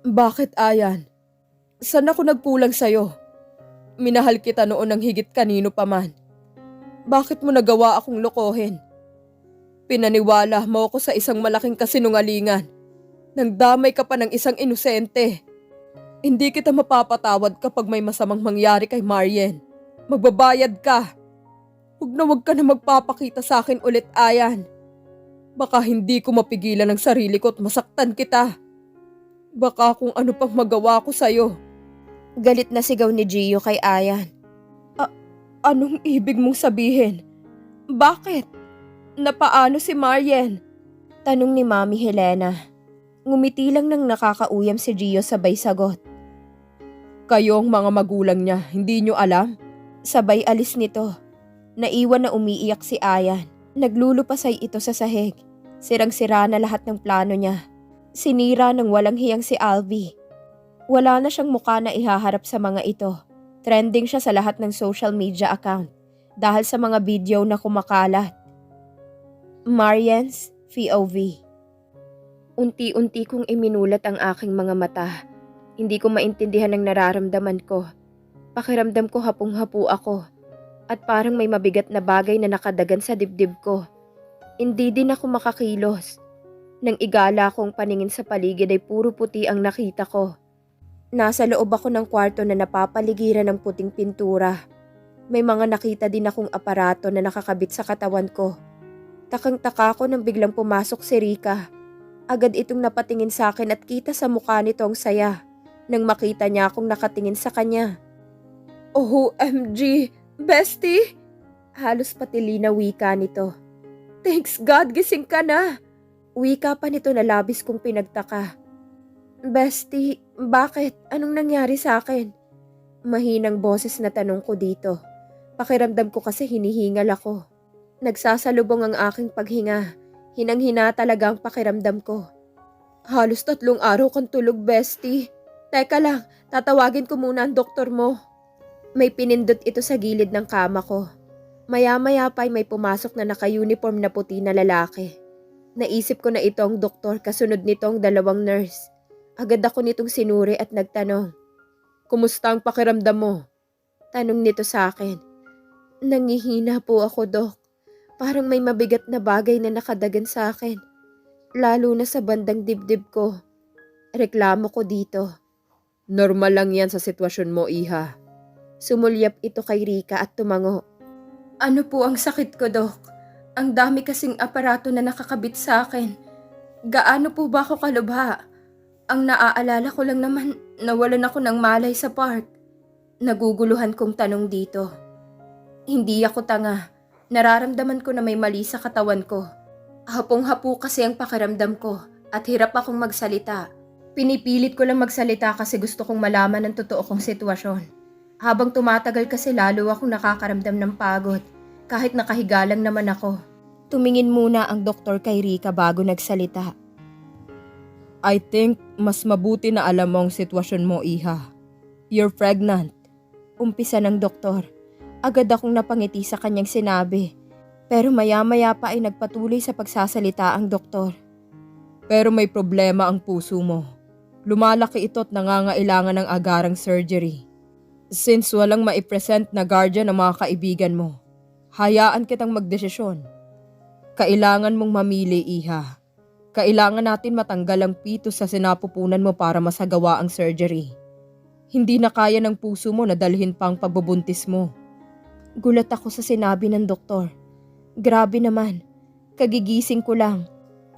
Bakit, Ayan? Saan ako nagkulang sa'yo? Minahal kita noon ng higit kanino pa man. Bakit mo nagawa akong lokohin? Pinaniwala mo ako sa isang malaking kasinungalingan. Nang damay ka pa ng isang inosente. Hindi kita mapapatawad kapag may masamang mangyari kay Marian. Magbabayad ka. Huwag na huwag ka na magpapakita sa akin ulit, Ayan. Baka hindi ko mapigilan ang sarili ko at masaktan kita. Baka kung ano pang magawa ko sa'yo. Galit na sigaw ni Gio kay Ayan. Anong ibig mong sabihin? Bakit? Napaano si Marian? Tanong ni Mami Helena. Ngumiti lang nang nakakauyam si Gio sabay sagot. Kayong mga magulang niya, hindi nyo alam? Sabay alis nito. Naiwan na umiiyak si Ayan. Naglulupasay ito sa sahig. Sirang-sira na lahat ng plano niya. Sinira ng walang hiyang si Alvi. Wala na siyang mukha na ihaharap sa mga ito. Trending siya sa lahat ng social media account dahil sa mga video na kumakalat. Marian's POV Unti-unti kong iminulat ang aking mga mata. Hindi ko maintindihan ang nararamdaman ko. Pakiramdam ko hapong-hapo ako at parang may mabigat na bagay na nakadagan sa dibdib ko. Hindi din ako makakilos. Nang igala kong paningin sa paligid ay puro puti ang nakita ko. Nasa loob ako ng kwarto na napapaligiran ng puting pintura. May mga nakita din akong aparato na nakakabit sa katawan ko. Takang-taka ko nang biglang pumasok si Rika. Agad itong napatingin sa akin at kita sa mukha nito ang saya nang makita niya akong nakatingin sa kanya. OMG! Bestie! Halos patili na wika nito. Thanks God, gising ka na! Wika pa nito na labis kong pinagtaka. Bestie, bakit? Anong nangyari sa akin? Mahinang boses na tanong ko dito. Pakiramdam ko kasi hinihingal ako. Nagsasalubong ang aking paghinga. Hinang-hina talaga ang pakiramdam ko. Halos tatlong araw kang tulog, Bestie. Teka lang, tatawagin ko muna ang doktor mo. May pinindot ito sa gilid ng kama ko. Maya-maya pa ay may pumasok na naka-uniform na puti na lalaki. Naisip ko na ito ang doktor kasunod nitong dalawang nurse. Agad ako nitong sinuri at nagtanong. Kumusta ang pakiramdam mo? Tanong nito sa akin. Nangihina po ako, Dok. Parang may mabigat na bagay na nakadagan sa akin. Lalo na sa bandang dibdib ko. Reklamo ko dito. Normal lang yan sa sitwasyon mo, Iha. Sumulyap ito kay Rika at tumango. Ano po ang sakit ko, Dok? Ang dami kasing aparato na nakakabit sa akin. Gaano po ba ako kalubha? Ang naaalala ko lang naman, nawalan ako ng malay sa park. Naguguluhan kong tanong dito. Hindi ako tanga. Nararamdaman ko na may mali sa katawan ko. Hapong-hapo kasi ang pakiramdam ko at hirap akong magsalita. Pinipilit ko lang magsalita kasi gusto kong malaman ang totoo kong sitwasyon. Habang tumatagal kasi lalo akong nakakaramdam ng pagod kahit nakahiga lang naman ako. Tumingin muna ang doktor kay Rika bago nagsalita. I think mas mabuti na alam mo ang sitwasyon mo, Iha. You're pregnant. Umpisa ng doktor. Agad akong napangiti sa kanyang sinabi. Pero maya-maya pa ay nagpatuloy sa pagsasalita ang doktor. Pero may problema ang puso mo. Lumalaki ito at nangangailangan ng agarang surgery. Since walang maipresent na guardian ng mga kaibigan mo, hayaan kitang magdesisyon. Kailangan mong mamili, Iha. Kailangan natin matanggal ang pitos sa sinapupunan mo para masagawa ang surgery. Hindi na kaya ng puso mo na dalhin pa ang pagbubuntis mo. Gulat ako sa sinabi ng doktor. Grabe naman. Kagigising ko lang.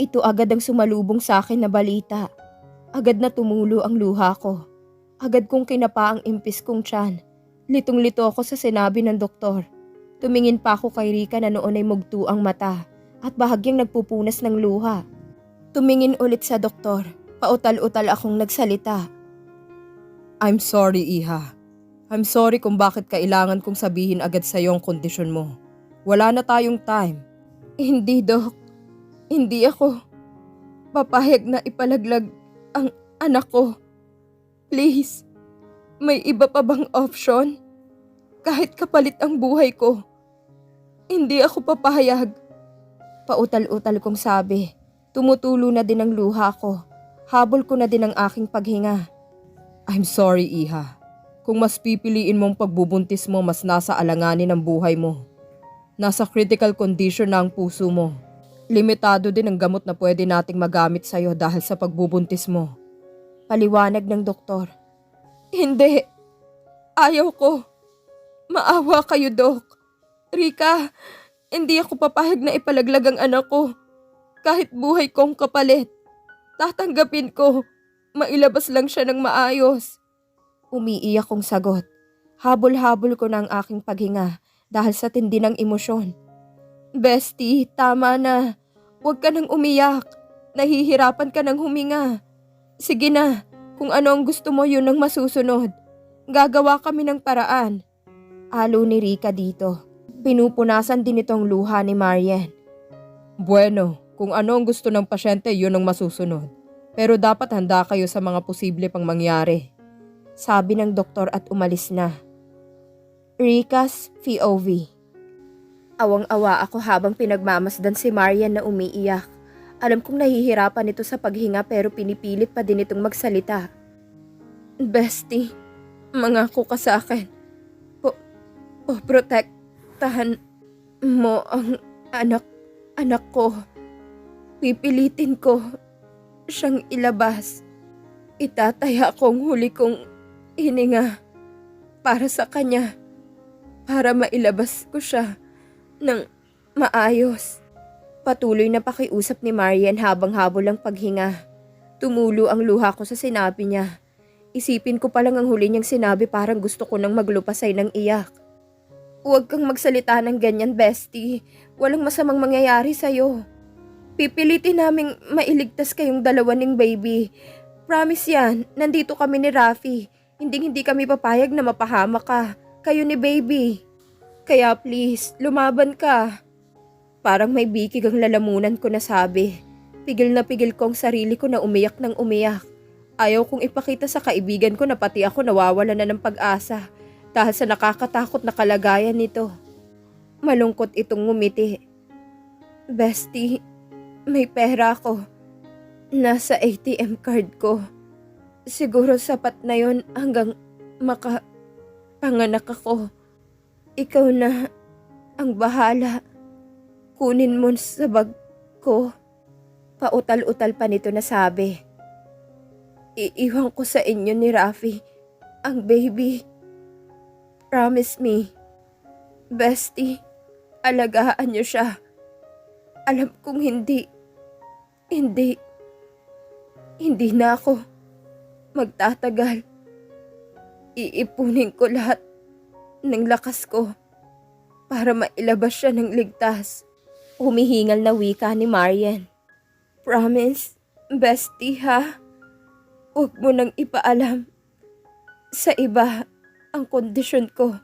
Ito agad ang sumalubong sa akin na balita. Agad na tumulo ang luha ko. Agad kong kinapa ang impis kong tiyan. Litong-lito ako sa sinabi ng doktor. Tumingin pa ako kay Rika na noon ay mugto ang mata at bahagyang nagpupunas ng luha. Tumingin ulit sa doktor. Pautal-utal akong nagsalita. I'm sorry, Iha. I'm sorry kung bakit kailangan kong sabihin agad sa ang kondisyon mo. Wala na tayong time. Hindi, Dok. Hindi ako. Papahig na ipalaglag ang anak ko. Please, may iba pa bang option? Kahit kapalit ang buhay ko. Hindi ako papahayag. Pautal-utal kong sabi. Tumutulo na din ang luha ko. Habol ko na din ang aking paghinga. I'm sorry, Iha. Kung mas pipiliin mong pagbubuntis mo, mas nasa alanganin ang buhay mo. Nasa critical condition na ang puso mo. Limitado din ang gamot na pwede nating magamit sa'yo dahil sa pagbubuntis mo. Paliwanag ng doktor. Hindi. Ayaw ko. Maawa kayo, Dok. Rika, hindi ako papahag na ipalaglag ang anak ko. Kahit buhay kong kapalit. Tatanggapin ko. Mailabas lang siya ng maayos. Umiiyak kong sagot. Habol-habol ko na ang aking paghinga dahil sa tindi ng emosyon. Bestie, tama na. Huwag ka nang umiyak. Nahihirapan ka ng huminga. Sige na, kung ano ang gusto mo yun ang masusunod. Gagawa kami ng paraan. Alo ni Rika dito. Pinupunasan din itong luha ni Marian. Bueno, kung ano ang gusto ng pasyente, yun ang masusunod. Pero dapat handa kayo sa mga posible pang mangyari. Sabi ng doktor at umalis na. Rika's POV Awang-awa ako habang pinagmamasdan si Marian na umiiyak. Alam kong nahihirapan ito sa paghinga pero pinipilit pa din itong magsalita. Bestie, mangako ka sa akin. Po, po protektahan mo ang anak, anak ko. Pipilitin ko siyang ilabas. Itataya kong huli kong hininga para sa kanya. Para mailabas ko siya ng maayos. Patuloy na pakiusap ni Marian habang habol ang paghinga. Tumulo ang luha ko sa sinabi niya. Isipin ko pa lang ang huli niyang sinabi parang gusto ko nang maglupasay ng iyak. Huwag kang magsalita ng ganyan, bestie. Walang masamang mangyayari sa'yo. Pipilitin naming mailigtas kayong dalawa ng baby. Promise yan, nandito kami ni Rafi. Hindi hindi kami papayag na mapahama ka. Kayo ni baby. Kaya please, lumaban ka. Parang may bikig ang lalamunan ko na sabi. Pigil na pigil ko ang sarili ko na umiyak ng umiyak. Ayaw kong ipakita sa kaibigan ko na pati ako nawawala na ng pag-asa dahil sa nakakatakot na kalagayan nito. Malungkot itong ngumiti. Bestie, may pera ako. Nasa ATM card ko. Siguro sapat na yon hanggang makapanganak ako. Ikaw na ang bahala. Kunin mo sa bag ko. Pautal-utal pa nito na sabi. Iiwan ko sa inyo ni Rafi ang baby. Promise me. Bestie, alagaan niyo siya. Alam kong hindi, hindi, hindi na ako magtatagal. Iipunin ko lahat ng lakas ko para mailabas siya ng ligtas. Humihingal na wika ni Marian. Promise, bestie ha? Huwag mo nang ipaalam sa iba ang kondisyon ko.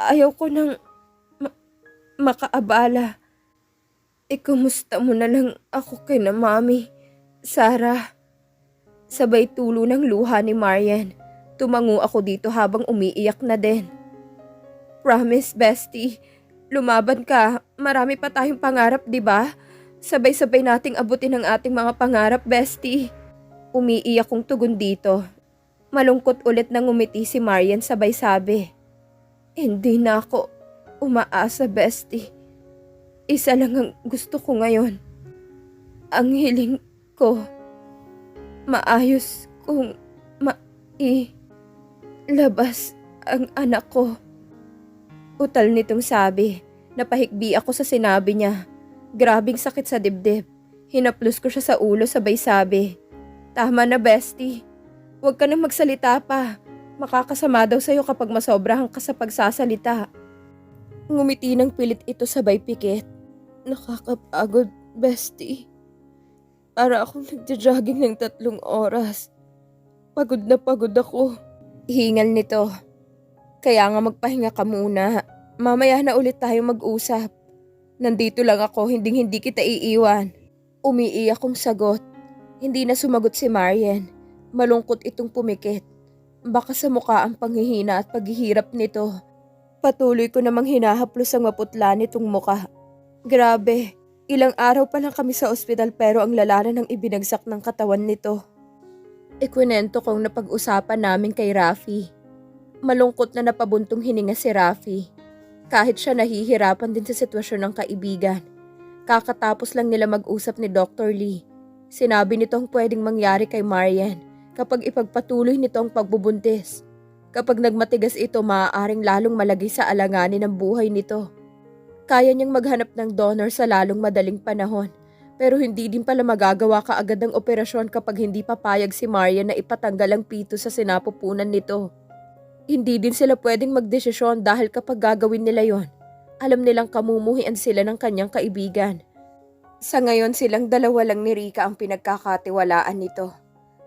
Ayaw ko nang ma- makaabala. Ikumusta mo na lang ako kay na mami, Sarah. Sabay tulo ng luha ni Marian. Tumango ako dito habang umiiyak na din. Promise, bestie. Lumaban ka. Marami pa tayong pangarap, di ba? Sabay-sabay nating abutin ang ating mga pangarap, bestie. Umiiyak kong tugon dito. Malungkot ulit nang umiti si Marian sabay sabi. Hindi na ako umaasa, bestie. Isa lang ang gusto ko ngayon. Ang hiling ko. Maayos kong mai labas ang anak ko. Utal nitong sabi. Napahikbi ako sa sinabi niya. Grabing sakit sa dibdib. Hinaplos ko siya sa ulo sabay sabi. Tama na bestie. Huwag ka nang magsalita pa. Makakasama daw sa'yo kapag masobrahan ka sa pagsasalita. Ngumiti ng pilit ito sabay pikit. Nakakapagod, bestie. Para akong nagja-jogging ng tatlong oras. Pagod na pagod ako. Hingal nito. Kaya nga magpahinga ka muna. Mamaya na ulit tayo mag-usap. Nandito lang ako, hindi hindi kita iiwan. Umiiyak kong sagot. Hindi na sumagot si Marian. Malungkot itong pumikit. Baka sa mukha ang panghihina at paghihirap nito. Patuloy ko namang hinahaplos ang maputla nitong muka. Grabe, Ilang araw pa lang kami sa ospital pero ang lala na ng ibinagsak ng katawan nito. Ikwinento kong napag-usapan namin kay Rafi. Malungkot na napabuntong hininga si Rafi. Kahit siya nahihirapan din sa sitwasyon ng kaibigan. Kakatapos lang nila mag-usap ni Dr. Lee. Sinabi nito ang pwedeng mangyari kay Marian kapag ipagpatuloy nito ang pagbubuntis. Kapag nagmatigas ito, maaaring lalong malagay sa alanganin ng buhay nito. Kaya niyang maghanap ng donor sa lalong madaling panahon. Pero hindi din pala magagawa kaagad ang operasyon kapag hindi papayag si Marian na ipatanggal ang pito sa sinapupunan nito. Hindi din sila pwedeng magdesisyon dahil kapag gagawin nila yon, alam nilang kamumuhian sila ng kanyang kaibigan. Sa ngayon silang dalawa lang ni Rika ang pinagkakatiwalaan nito.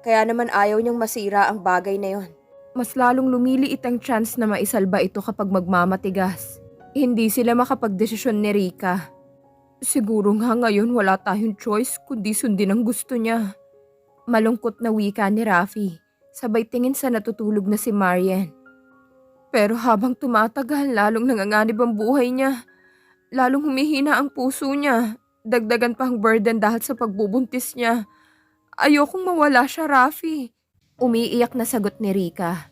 Kaya naman ayaw niyang masira ang bagay na yon. Mas lalong lumiliit ang chance na maisalba ito kapag magmamatigas. Hindi sila makapagdesisyon ni Rika. Siguro nga ngayon wala tayong choice kundi sundin ang gusto niya. Malungkot na wika ni Rafi. Sabay tingin sa natutulog na si Marian. Pero habang tumatagal, lalong nanganganib ang buhay niya. Lalong humihina ang puso niya. Dagdagan pa ang burden dahil sa pagbubuntis niya. Ayokong mawala siya, Rafi. Umiiyak na sagot ni Rika.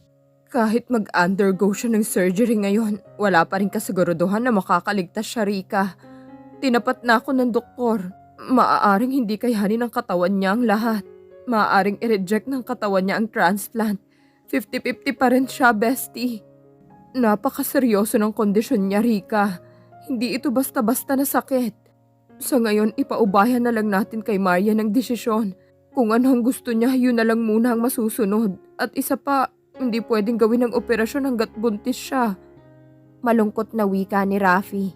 Kahit mag-undergo siya ng surgery ngayon, wala pa rin kasiguraduhan na makakaligtas siya, Rika. Tinapat na ako ng doktor. Maaaring hindi kayanin ng katawan niya ang lahat. Maaaring i-reject ng katawan niya ang transplant. 50-50 pa rin siya, bestie. Napakaseryoso ng kondisyon niya, Rika. Hindi ito basta-basta na sakit. Sa ngayon, ipaubayan na lang natin kay Maria ng desisyon. Kung ano ang gusto niya, yun na lang muna ang masusunod. At isa pa, hindi pwedeng gawin ang operasyon hanggat buntis siya. Malungkot na wika ni Rafi.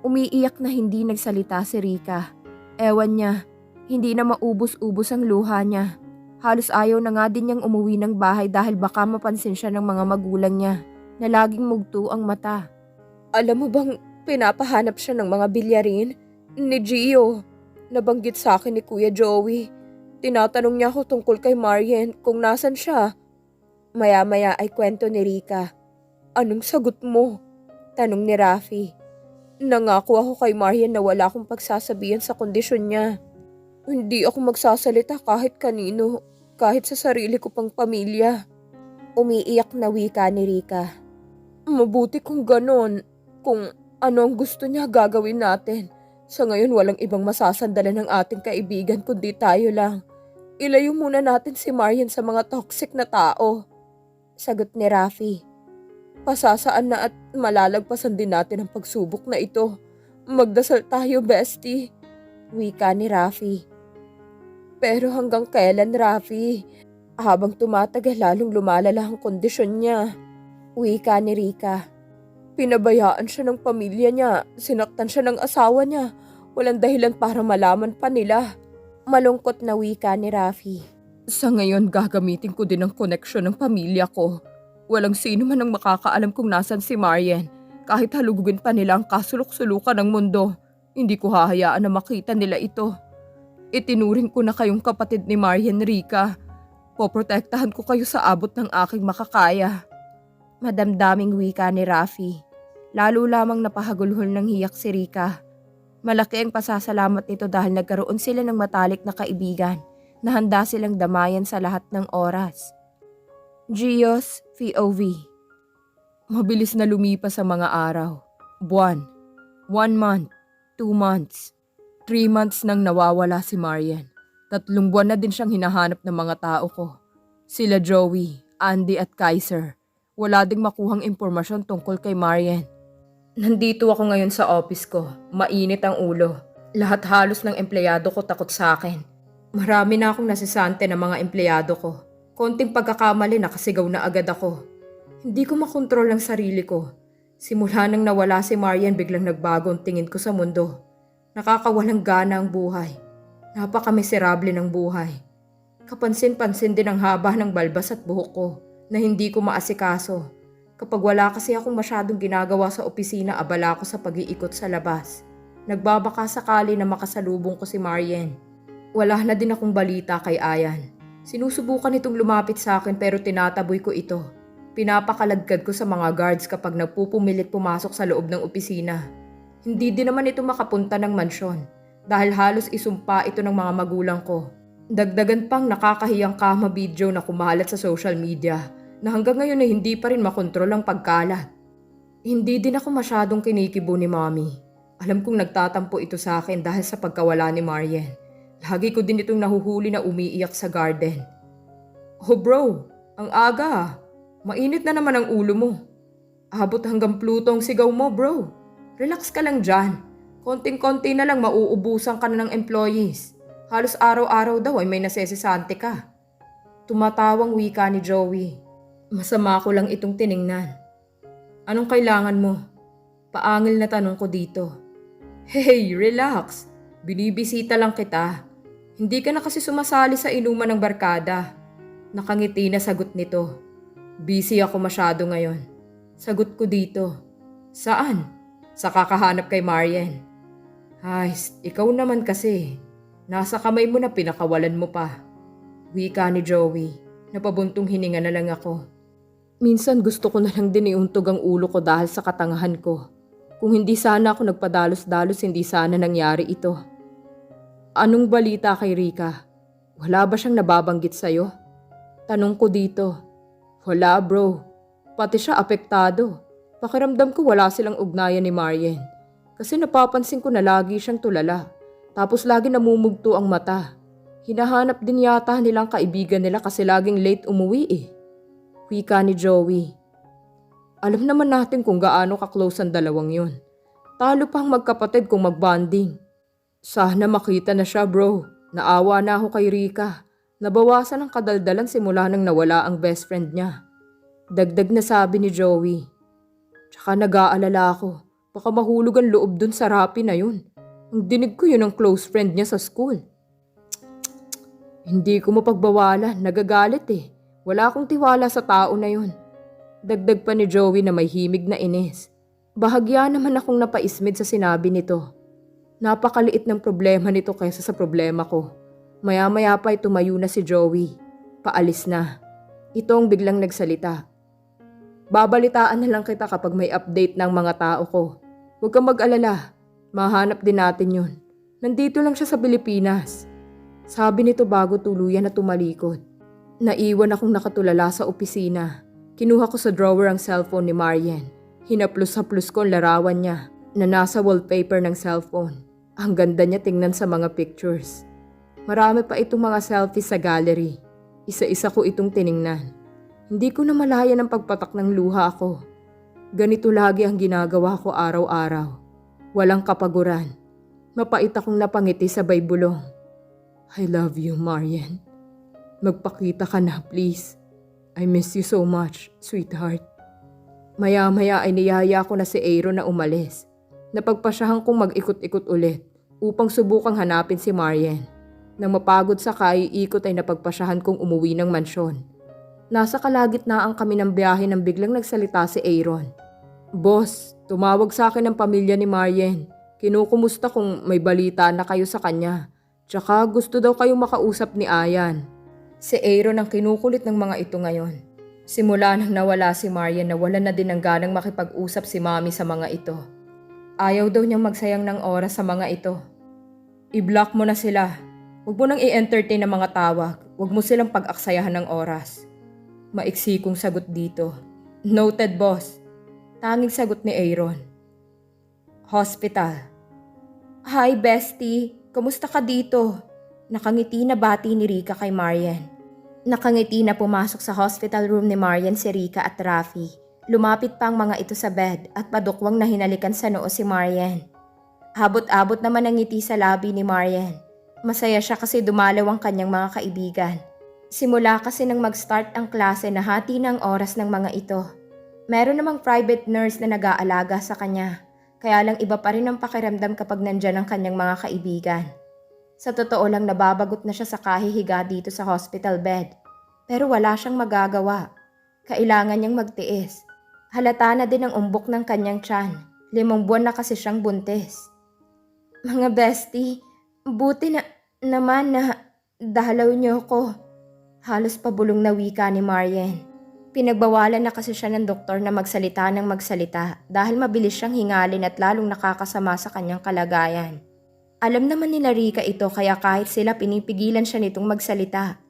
Umiiyak na hindi nagsalita si Rika. Ewan niya, hindi na maubos-ubos ang luha niya. Halos ayaw na nga din niyang umuwi ng bahay dahil baka mapansin siya ng mga magulang niya na laging mugto ang mata. Alam mo bang pinapahanap siya ng mga bilyarin? Ni Gio. Nabanggit sa akin ni Kuya Joey. Tinatanong niya ako tungkol kay Marian kung nasan siya. Maya-maya ay kwento ni Rika. Anong sagot mo? Tanong ni Rafi. Nangako ako kay Marian na wala akong pagsasabihan sa kondisyon niya. Hindi ako magsasalita kahit kanino, kahit sa sarili ko pang pamilya. Umiiyak na wika ni Rika. Mabuti kung ganon. Kung ano ang gusto niya gagawin natin. Sa ngayon walang ibang masasandalan ng ating kaibigan kundi tayo lang. Ilayo muna natin si Marian sa mga toxic na tao. Sagot ni Rafi. Pasasaan na at malalagpasan din natin ang pagsubok na ito. Magdasal tayo, bestie. Wika ni Rafi. Pero hanggang kailan, Rafi? Habang tumatagal lalong lumalala ang kondisyon niya. Wika ni Rika. Pinabayaan siya ng pamilya niya, sinaktan siya ng asawa niya. Walang dahilan para malaman pa nila. Malungkot na wika ni Rafi. Sa ngayon gagamitin ko din ang koneksyon ng pamilya ko. Walang sino man ang makakaalam kung nasan si Marian. Kahit halugugin pa nila ang kasulok-sulukan ng mundo, hindi ko hahayaan na makita nila ito. Itinuring ko na kayong kapatid ni Marian Rica. Poprotektahan ko kayo sa abot ng aking makakaya. Madamdaming wika ni Rafi. Lalo lamang napahagulhol ng hiyak si Rika. Malaki ang pasasalamat nito dahil nagkaroon sila ng matalik na kaibigan na handa silang damayan sa lahat ng oras. Gios POV Mabilis na lumipas sa mga araw. Buwan. One month. Two months. Three months nang nawawala si Marian. Tatlong buwan na din siyang hinahanap ng mga tao ko. Sila Joey, Andy at Kaiser. Wala ding makuhang impormasyon tungkol kay Marian. Nandito ako ngayon sa office ko. Mainit ang ulo. Lahat halos ng empleyado ko takot sa akin. Marami na akong nasisante ng mga empleyado ko. Konting pagkakamali nakasigaw na agad ako. Hindi ko makontrol ang sarili ko. Simula nang nawala si Marian biglang nagbago ang tingin ko sa mundo. Nakakawalang gana ang buhay. Napakamiserable ng buhay. Kapansin-pansin din ang haba ng balbas at buhok ko na hindi ko maasikaso. Kapag wala kasi akong masyadong ginagawa sa opisina, abala ako sa pag-iikot sa labas. Nagbabaka sakali na makasalubong ko si Marian. Wala na din akong balita kay Ayan. Sinusubukan itong lumapit sa akin pero tinataboy ko ito. Pinapakaladkad ko sa mga guards kapag nagpupumilit pumasok sa loob ng opisina. Hindi din naman ito makapunta ng mansyon. dahil halos isumpa ito ng mga magulang ko. Dagdagan pang nakakahiyang kama video na kumalat sa social media na hanggang ngayon ay hindi pa rin makontrol ang pagkalat. Hindi din ako masyadong kinikibo ni Mommy. Alam kong nagtatampo ito sa akin dahil sa pagkawala ni Marian. Lagi ko din itong nahuhuli na umiiyak sa garden. Oh bro, ang aga. Mainit na naman ang ulo mo. Abot hanggang Pluto ang sigaw mo bro. Relax ka lang dyan. Konting-konti na lang mauubusan ka na ng employees. Halos araw-araw daw ay may nasesisante ka. Tumatawang wika ni Joey. Masama ko lang itong tiningnan. Anong kailangan mo? Paangil na tanong ko dito. Hey, relax. Binibisita lang kita. Hindi ka na kasi sumasali sa inuman ng barkada. Nakangiti na sagot nito. Busy ako masyado ngayon. Sagot ko dito. Saan? Sa kakahanap kay Marian. Ay, ikaw naman kasi. Nasa kamay mo na pinakawalan mo pa. Wika ni Joey. Napabuntong hininga na lang ako. Minsan gusto ko na lang din iuntog ang ulo ko dahil sa katangahan ko. Kung hindi sana ako nagpadalos-dalos, hindi sana nangyari ito. Anong balita kay Rika? Wala ba siyang nababanggit sa'yo? Tanong ko dito. Wala bro. Pati siya apektado. Pakiramdam ko wala silang ugnayan ni Marian. Kasi napapansin ko na lagi siyang tulala. Tapos lagi namumugto ang mata. Hinahanap din yata nilang kaibigan nila kasi laging late umuwi eh. Wika ni Joey. Alam naman natin kung gaano ka-close ang dalawang yun. Talo pang magkapatid kung magbanding. Sana makita na siya bro. Naawa na ako kay Rika. Nabawasan ang kadaldalan simula nang nawala ang best friend niya. Dagdag na sabi ni Joey. Tsaka nag-aalala ako. Baka mahulog ang loob dun sa rapi na yun. Ang dinig ko yun ang close friend niya sa school. Hindi ko mapagbawalan, nagagalit eh. Wala akong tiwala sa tao na yun. Dagdag pa ni Joey na may himig na inis. Bahagya naman akong napaismid sa sinabi nito. Napakaliit ng problema nito kaysa sa problema ko. Maya-maya pa ay tumayo na si Joey. Paalis na. Ito ang biglang nagsalita. Babalitaan na lang kita kapag may update ng mga tao ko. Huwag kang mag-alala. Mahanap din natin yun. Nandito lang siya sa Pilipinas. Sabi nito bago tuluyan na tumalikod. Naiwan akong nakatulala sa opisina. Kinuha ko sa drawer ang cellphone ni Marian. Hinaplos-haplos ko ang larawan niya na nasa wallpaper ng cellphone. Ang ganda niya tingnan sa mga pictures. Marami pa itong mga selfies sa gallery. Isa-isa ko itong tiningnan. Hindi ko na malaya ng pagpatak ng luha ko. Ganito lagi ang ginagawa ko araw-araw. Walang kapaguran. Mapait akong napangiti sa bulong. I love you, Marian. Magpakita ka na, please. I miss you so much, sweetheart. Maya-maya ay niyaya ko na si Aaron na umalis. Napagpasyahan kong mag-ikot-ikot ulit upang subukang hanapin si Marian. Nang mapagod sa kaiikot ay napagpasyahan kong umuwi ng mansyon. Nasa kalagitnaan kami ng biyahe nang biglang nagsalita si Aaron. Boss, tumawag sa akin ang pamilya ni Marian. Kinukumusta kung may balita na kayo sa kanya. Tsaka gusto daw kayong makausap ni Ayan. Si Aaron ang kinukulit ng mga ito ngayon. Simula nang nawala si Marian nawala na din ng ganang makipag-usap si Mami sa mga ito. Ayaw daw niyang magsayang ng oras sa mga ito. I-block mo na sila. Huwag mo nang i-entertain ang mga tawag. Huwag mo silang pag-aksayahan ng oras. Maiksi kong sagot dito. Noted, boss. Tanging sagot ni Aaron. Hospital. Hi, bestie. Kamusta ka dito? Nakangiti na bati ni Rika kay Marian. Nakangiti na pumasok sa hospital room ni Marian si Rika at Rafi. Lumapit pa ang mga ito sa bed at padukwang na hinalikan sa noo si Marian. Abot-abot naman ang ngiti sa labi ni Marian. Masaya siya kasi dumalaw ang kanyang mga kaibigan. Simula kasi nang mag-start ang klase na hati ng oras ng mga ito. Meron namang private nurse na nag-aalaga sa kanya. Kaya lang iba pa rin ang pakiramdam kapag nandyan ang kanyang mga kaibigan. Sa totoo lang nababagot na siya sa kahihiga dito sa hospital bed. Pero wala siyang magagawa. Kailangan niyang magtiis. Halata na din ang umbok ng kanyang tiyan. Limang buwan na kasi siyang buntis. Mga bestie, buti na naman na dahalaw niyo ko. Halos pabulong na wika ni Marian. Pinagbawalan na kasi siya ng doktor na magsalita ng magsalita dahil mabilis siyang hingalin at lalong nakakasama sa kanyang kalagayan. Alam naman nila Rika ito kaya kahit sila pinipigilan siya nitong magsalita.